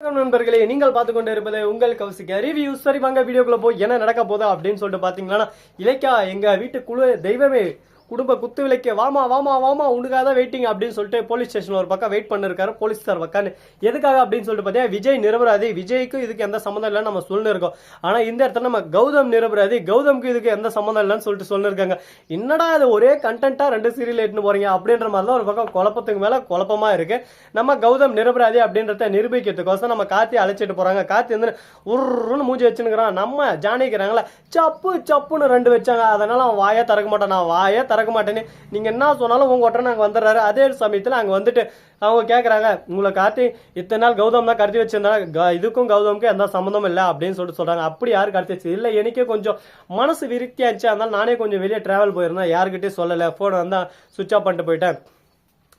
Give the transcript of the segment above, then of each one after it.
நண்பர்களே நீங்கள் பார்த்து கொண்டு இருப்பது உங்கள் கௌசிக்க ரிவ்யூ சரி வாங்க வீடியோக்குள்ள போய் என்ன நடக்க போதா அப்படின்னு சொல்லிட்டு பாத்தீங்கன்னா இலக்கியா எங்க வீட்டு குழு தெய்வமே குடும்ப குத்து விலைக்கு வாமா வாமா வாமா உனக்காக தான் வெயிட்டிங் அப்படின்னு சொல்லிட்டு போலீஸ் ஸ்டேஷன் ஒரு பக்கம் வெயிட் பண்ணிருக்காரு போலீஸ் சார் பக்கான்னு எதுக்காக அப்படின்னு சொல்லிட்டு பார்த்தீங்கன்னா விஜய் நிரபராதி. விஜய்க்கும் இதுக்கு எந்த சம்மந்தம் இல்லைன்னு நம்ம சொல்லிருக்கோம் ஆனால் இந்த இடத்துல நம்ம கௌதம் நிரபராதி கௌதம்க்கு இதுக்கு எந்த சம்மந்தம் இல்லைன்னு சொல்லிட்டு சொல்லிருக்காங்க. என்னடா அது ஒரே கண்டென்ட்டாக ரெண்டு சீரியல் எட்டுன்னு போறீங்க? அப்படின்ற மாதிரி தான் ஒரு பக்கம் குழப்பத்துக்கு மேலே குழப்பமா இருக்கு. நம்ம கௌதம் நிரபராதி அப்படின்றத நிரூபிக்கிறதுக்கோசம் நம்ம காத்தி அழைச்சிட்டு போறாங்க. காத்தி வந்து உருன்னு மூஞ்சி வச்சுனுக்குறான் நம்ம ஜானிக்கிறாங்களா சப்பு சப்புன்னு ரெண்டு வச்சாங்க. அதனால அவன் வாயே திறக்க மாட்டான். நான் வாயே திறக்க மாட்டேன்னு. நீங்கள் என்ன சொன்னாலும் உங்கள் ஒட்டனை அங்கே வந்துடுறாரு. அதே சமயத்தில் அங்கே வந்துட்டு அவங்க கேட்குறாங்க உங்களை கார்த்தி இத்தனை நாள் கௌதம் தான் கடத்தி வச்சிருந்தாங்க க- இதுக்கும் கௌதமுக்கும் எந்த சம்மந்தமும் இல்லை அப்படின்னு சொல்லிட்டு சொல்கிறாங்க அப்படி யார் கடத்தி வச்சு? இல்லை எனக்கே கொஞ்சம் மனசு விருத்தியாச்சு அதனால நானே கொஞ்சம் வெளியே ட்ராவல் போயிருந்தேன். யாருக்கிட்டே சொல்லலை. ஃபோனை வந்து சுவிச் ஆஃப் பண்ணிட்டு போயிட்டேன்.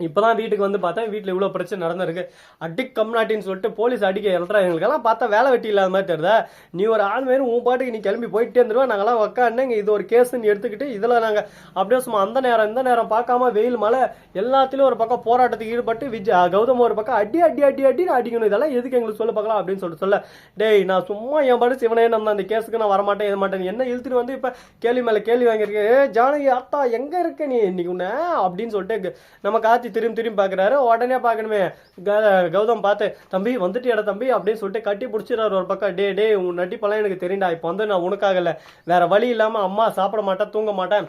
இப்பதான் வீட்டுக்கு வந்து பார்த்தா வீட்டில் இவ்வளோ பிரச்சனை நடந்திருக்கு. அடிக் கம்நாட்டின்னு சொல்லிட்டு போலீஸ் அடிக்க எழுறா எங்களுக்கெல்லாம் பார்த்தா வேலை வெட்டி இல்லாத மாதிரி தெரியுதா? நீ ஒரு ஆள் மாரி உன் பாட்டுக்கு நீ கிளம்பி போயிட்டே இருந்துருவா. நாங்களாம் உட்காந்துங்க இது ஒரு கேஸுன்னு எடுத்துக்கிட்டு இதில் நாங்கள் அப்படியே சும்மா அந்த நேரம் இந்த நேரம் பார்க்காம வெயில் மழை எல்லாத்துலேயும் ஒரு பக்கம் போராட்டத்துக்கு ஈடுபட்டு விஜய் கௌதம் ஒரு பக்கம் அடி அடி அடி அடின்னு அடிக்கணும். இதெல்லாம் எதுக்கு எங்களுக்கு சொல்ல பார்க்கலாம் அப்படின்னு சொல்லிட்டு சொல்ல. டேய் நான் சும்மா என் பாடு சிவனே நம்ம அந்த கேஸுக்கு நான் வரமாட்டேன் இது மாட்டேன் என்ன இழுத்துட்டு வந்து இப்போ கேள்வி மேலே கேள்வி வாங்கியிருக்கேன்? ஏ ஜானகி அத்தா எங்கே இருக்க நீ? இன்னைக்கு அப்படின்னு சொல்லிட்டு நம்ம காத்தி கார்த்தி திரும்பி திரும்பி பார்க்குறாரு. உடனே பார்க்கணுமே கௌதம் பார்த்து தம்பி வந்துட்டியாடா தம்பி அப்படின்னு சொல்லிட்டு கட்டி பிடிச்சிடறாரு ஒரு பக்கம். டே டே உன் நட்டிப்பெல்லாம் எனக்கு தெரியும்டா இப்போ வந்து நான் உனக்காகல. வேற வழி இல்லாமல் அம்மா சாப்பிட மாட்டேன் தூங்க மாட்டேன்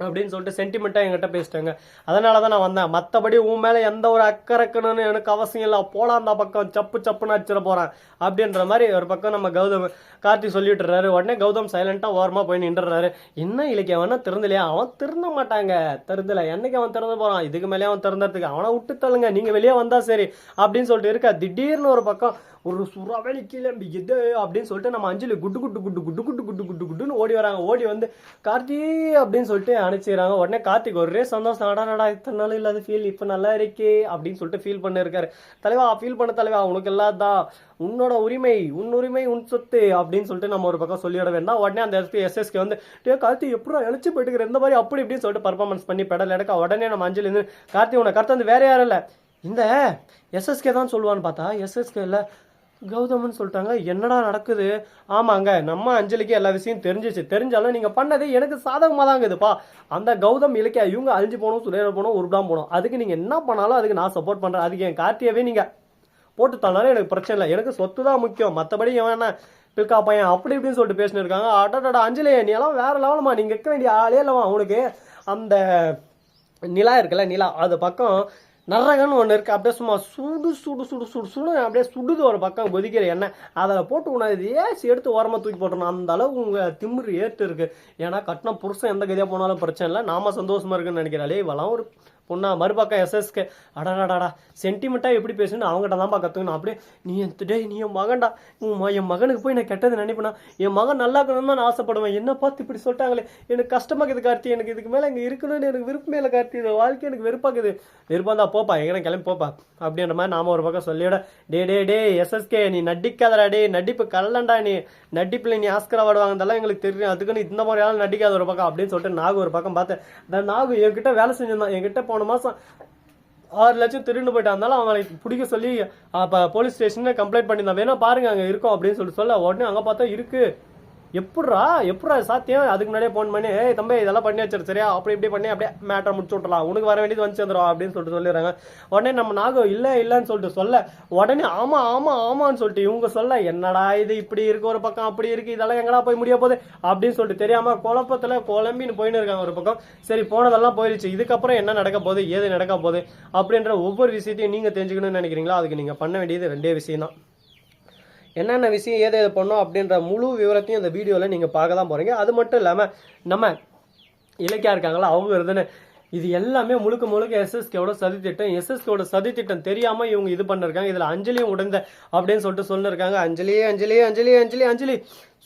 அப்படின்னு சொல்லிட்டு சென்டிமெண்ட்டாக என்கிட்ட பேசிட்டாங்க. அதனால தான் நான் வந்தேன். மற்றபடி உன் மேலே எந்த ஒரு அக்கறக்கணும்னு எனக்கு அவசியம் இல்லை. போலாம் அந்த பக்கம் சப்பு சப்புன்னு அடிச்சிட போகிறேன் அப்படின்ற மாதிரி ஒரு பக்கம் நம்ம கௌதம் கார்த்தி சொல்லிட்டுறாரு உடனே கௌதம் சைலண்ட்டாக ஓரமாக போய் நின்றுறாரு என்ன இலக்கிய அவனா திறந்தலையா அவன் திருந்த மாட்டாங்க. திறந்தல என்னைக்கு அவன் திறந்து போகிறான் இதுக்கு மேலே அவன் திறந்ததுக்கு. அவனை விட்டு தள்ளுங்க. நீங்கள் வெளியே வந்தால் சரி. அப்படின்னு சொல்லிட்டு இருக்கா. திடீர்னு ஒரு பக்கம் ஒரு சுறாவளி கிளம்பி எது? அப்படின்னு சொல்லிட்டு நம்ம அஞ்சலி குட்டு குட்டு குட்டு குட்டு குட்டு குட்டு குட்டு குட்டுன்னு ஓடி வராங்க. ஓடி வந்து கார்த்தி அப்படின்னு சொல்லிட்டு அனுப்பிச்சிடுறாங்க உடனே கார்த்திக் ஒரே சந்தோஷம். அடா நடா இத்தனை நாள் இல்லாத ஃபீல் இப்போ நல்லா இருக்கே அப்படின்னு சொல்லிட்டு ஃபீல் பண்ணிருக்காரு. தலைவா ஃபீல் பண்ண தலைவா உனக்கு எல்லாதான் உன்னோட உரிமை உன் உரிமை உன் சொத்து அப்படின்னு சொல்லிட்டு நம்ம ஒரு பக்கம் சொல்லிட வேண்டாம். உடனே அந்த இடத்துக்கு எஸ்எஸ்கே வந்து டே கார்த்தி எப்படா இழைச்சி போயிட்டு இந்த மாதிரி அப்படி இப்படின்னு சொல்லிட்டு பர்ஃபார்மன்ஸ் பண்ணி பெடல் எடுக்க உடனே நம்ம அஞ்சலி இருந்து கார்த்தி உன கருத்து வந்து வேற யாரும் இல்லை. இந்த எஸ்எஸ்கே தான் சொல்லுவான்னு பார்த்தா எஸ்எஸ்கே இல்லை கௌதம்னு சொல்லிட்டாங்க. என்னடா நடக்குது? ஆமாங்க நம்ம அஞ்சலிக்கு எல்லா விஷயம் தெரிஞ்சிச்சு. தெரிஞ்சாலும் நீங்கள் பண்ணது எனக்கு சாதகமாக தாங்குதுப்பா அந்த கௌதம் இலக்கியா இவங்க அழிஞ்சு போகணும் சுரேர போகணும் உருடாம போகணும் அதுக்கு நீங்கள் என்ன பண்ணாலும் அதுக்கு நான் சப்போர்ட் பண்ணுறேன் அதுக்கு என் கார்த்தியவே நீங்கள் போட்டு தந்தாலும் எனக்கு பிரச்சனை இல்லை. எனக்கு சொத்து தான் முக்கியம். மற்றபடி இவன் என்ன பில்கா பையன் அப்படி இப்படின்னு சொல்லிட்டு பேசினு இருக்காங்க அடடா அஞ்சலி நீ எல்லாம் வேற லெவலமா நீங்கள் இருக்க வேண்டிய ஆளே இல்லவா அவனுக்கு அந்த நிலா இருக்குல்ல நிலா. அது பக்கம் நரகன்னு ஒன்று இருக்குது அப்படியே சும்மா சுடு சுடு சுடு சுடு சுடு அப்படியே சுடுது ஒரு பக்கம் கொதிக்கிற எண்ணெய். அதில் போட்டு உணவு ஏசி எடுத்து ஓரமாக தூக்கி போட்டணும் அந்த அளவுக்கு உங்கள் திமிரு ஏற்று இருக்குது ஏன்னா கட்டின புருஷன் எந்த கதியாக போனாலும் பிரச்சனை இல்லை. நாம சந்தோஷமாக இருக்குன்னு நினைக்கிறாளே இவெல்லாம் ஒரு பொண்ணா மறுபக்கம் எஸ்எஸ்கே அடடாடாடா சென்டிமெண்ட்டாக எப்படி பேசணும்னு அவங்ககிட்ட தான்ப்பா கற்றுக்கணும் அப்படியே நீ என் டே நீ என் மகன்டா. உன் என் மகனுக்கு போய் நான் கெட்டது நினைப்பேனா? என் மகன் நல்லா இருக்கணும்னு தான் நான் ஆசைப்படுவேன். என்ன பார்த்து இப்படி சொல்லிட்டாங்களே. எனக்கு கஷ்டமாக இது கார்த்தி. எனக்கு இதுக்கு மேலே இங்கே இருக்கணும்னு எனக்கு விருப்பமே இல்லை கார்த்தி. இந்த வாழ்க்கை எனக்கு வெறுப்பாக்குது விருப்பம் தான் போப்பா. எங்கே கிளம்பி போப்பா? அப்படின்ற மாதிரி நாம ஒரு பக்கம் சொல்லிவிட டே டே டே எஸ்எஸ்கே நீ நடிக்காதடா டே நடிப்பு கல்லண்டா நீ. நடிப்பில் நீ ஆஸ்கரா அவார்டு எங்களுக்கு தெரியும். அதுக்குன்னு இந்த மாதிரி ஆள் நடிக்காத ஒரு பக்கம். அப்படின்னு சொல்லிட்டு நாகு ஒரு பக்கம் பார்த்தேன் நாகு என்கிட்ட வேலை செஞ்சிருந்தான். என்கிட்ட போன மாதம் ஆறு லட்சம் திருண்டு போயிட்டா இருந்தாலும் அவனை பிடிக்க சொல்லி அப்போ போலீஸ் ஸ்டேஷனில் கம்ப்ளைண்ட் பண்ணியிருந்தான். வேணா பாருங்க அங்கே இருக்கோம் அப்படின்னு சொல்லிட்டு சொல்ல உடனே அங்கே பார்த்தா இருக்கு. எப்பட்றா எப்படா சாத்தியம்? அதுக்கு முன்னாடியே ஃபோன் பண்ணி ஏய் தம்பி இதெல்லாம் பண்ணி வச்சிரு சரியா? அப்படி இப்படி பண்ணி அப்படியே மேட்டரை முடிச்சு விட்றலாம் உனக்கு வர வேண்டியது வந்து சேர்ந்துடும் அப்படின்னு சொல்லிட்டு சொல்லிடுறாங்க. உடனே நம்ம நாகம் இல்லை இல்லைன்னு சொல்லிட்டு சொல்ல. உடனே ஆமா ஆமா ஆமான்னு சொல்லிட்டு இவங்க சொல்ல என்னடா இது இப்படி இருக்கு ஒரு பக்கம் அப்படி இருக்கு இதெல்லாம் எங்கடா போய் முடிய போகுது? அப்படின்னு சொல்லிட்டு தெரியாம குழப்பத்துல குழம்பின்னு போயின்னு இருக்காங்க ஒரு பக்கம். சரி போனதெல்லாம் போயிருச்சு. இதுக்கப்புறம் என்ன நடக்க போகுது ஏது நடக்க போகுது அப்படின்ற ஒவ்வொரு விஷயத்தையும் நீங்க தெரிஞ்சுக்கணும்னு நினைக்கிறீங்களா? அதுக்கு நீங்க பண்ண வேண்டியது ரெண்டே விஷயம் தான் என்னென்ன விஷயம் ஏதை எது பண்ணோம் அப்படின்ற முழு விவரத்தையும் இந்த வீடியோவில் நீங்கள் பார்க்க தான் போகிறீங்க அது மட்டும் இல்லாமல் நம்ம இலக்கியா இருக்காங்களா அவங்க இருந்துன்னு இது எல்லாமே முழுக்க முழுக்க எஸ்எஸ்கேவோட சதித்திட்டம் எஸ்எஸ்கேவோட சதித்திட்டம் தெரியாமல் இவங்க இது பண்ணிருக்காங்க. இதில் அஞ்சலியும் உடைந்த அப்படின்னு சொல்லிட்டு சொல்லிருக்காங்க. அஞ்சலி அஞ்சலி அஞ்சலி அஞ்சலி அஞ்சலி.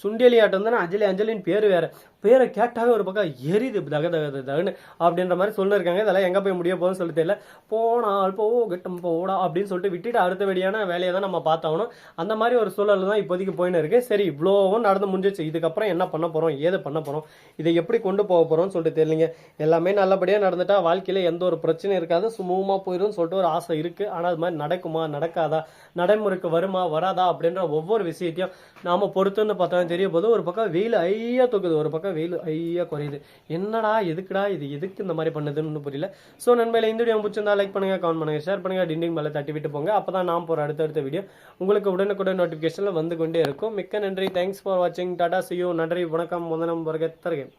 சுண்டேலி ஆட்டம் தானே? அஞ்சலி அஞ்சலின்னு பேர் வேறு. பேரை கேட்டாவே ஒரு பக்கம் எரிது தக தக தகன்னு அப்படின்ற மாதிரி சொல்லிருக்காங்க. இதெல்லாம் எங்கே போய் முடிய போகுதுன்னு சொல்லி தெரியல. போனால் போகட்டும் போடா அப்படின்னு சொல்லிட்டு விட்டுட்டு அடுத்தபடியான வேலையை தான் நம்ம பார்த்தாகணும். அந்த மாதிரி ஒரு சூழல் தான் இப்போதைக்கு போயின்னு இருக்கு. சரி இவ்வளோவும் நடந்து முடிஞ்சிச்சு இதுக்கப்புறம் என்ன பண்ண போகிறோம் ஏது பண்ண போகிறோம் இதை எப்படி கொண்டு போக போகிறோம்னு சொல்லிட்டு தெரியலங்க. எல்லாமே நல்லபடியாக நடந்துட்டா வாழ்க்கையில் எந்த ஒரு பிரச்சனையும் இருக்காது. சுமூகமாக போயிடும் சொல்லிட்டு ஒரு ஆசை இருக்குது ஆனால் அது மாதிரி நடக்குமா நடக்காதா? நடைமுறைக்கு வருமா வராதா? அப்படின்ற ஒவ்வொரு விஷயத்தையும் நாம் பொறுத்துன்னு பார்த்தா தெரிய போது ஒரு பக்கம் வெயில் ஐயா தூக்குது ஒரு பக்கம் வெயில் ஐயா குறையுது. என்னடா எதுக்குடா இது எதுக்கு இந்த மாதிரி பண்ணுதுன்னு புரியல. ஸோ நண்பையில் இந்த வீடியோ பிடிச்சிருந்தா லைக் பண்ணுங்க கமெண்ட் பண்ணுங்க ஷேர் பண்ணுங்க டிண்டிங் மேலே தட்டி விட்டு போங்க. அப்போ தான் நான் போகிற அடுத்தடுத்த வீடியோ உங்களுக்கு உடனுக்குடன் நோட்டிஃபிகேஷனில் வந்து கொண்டே இருக்கும். மிக்க நன்றி. தேங்க்ஸ் ஃபார் வாட்சிங் டாடா சியூ நன்றி வணக்கம். முதனம் வருக தருகேன்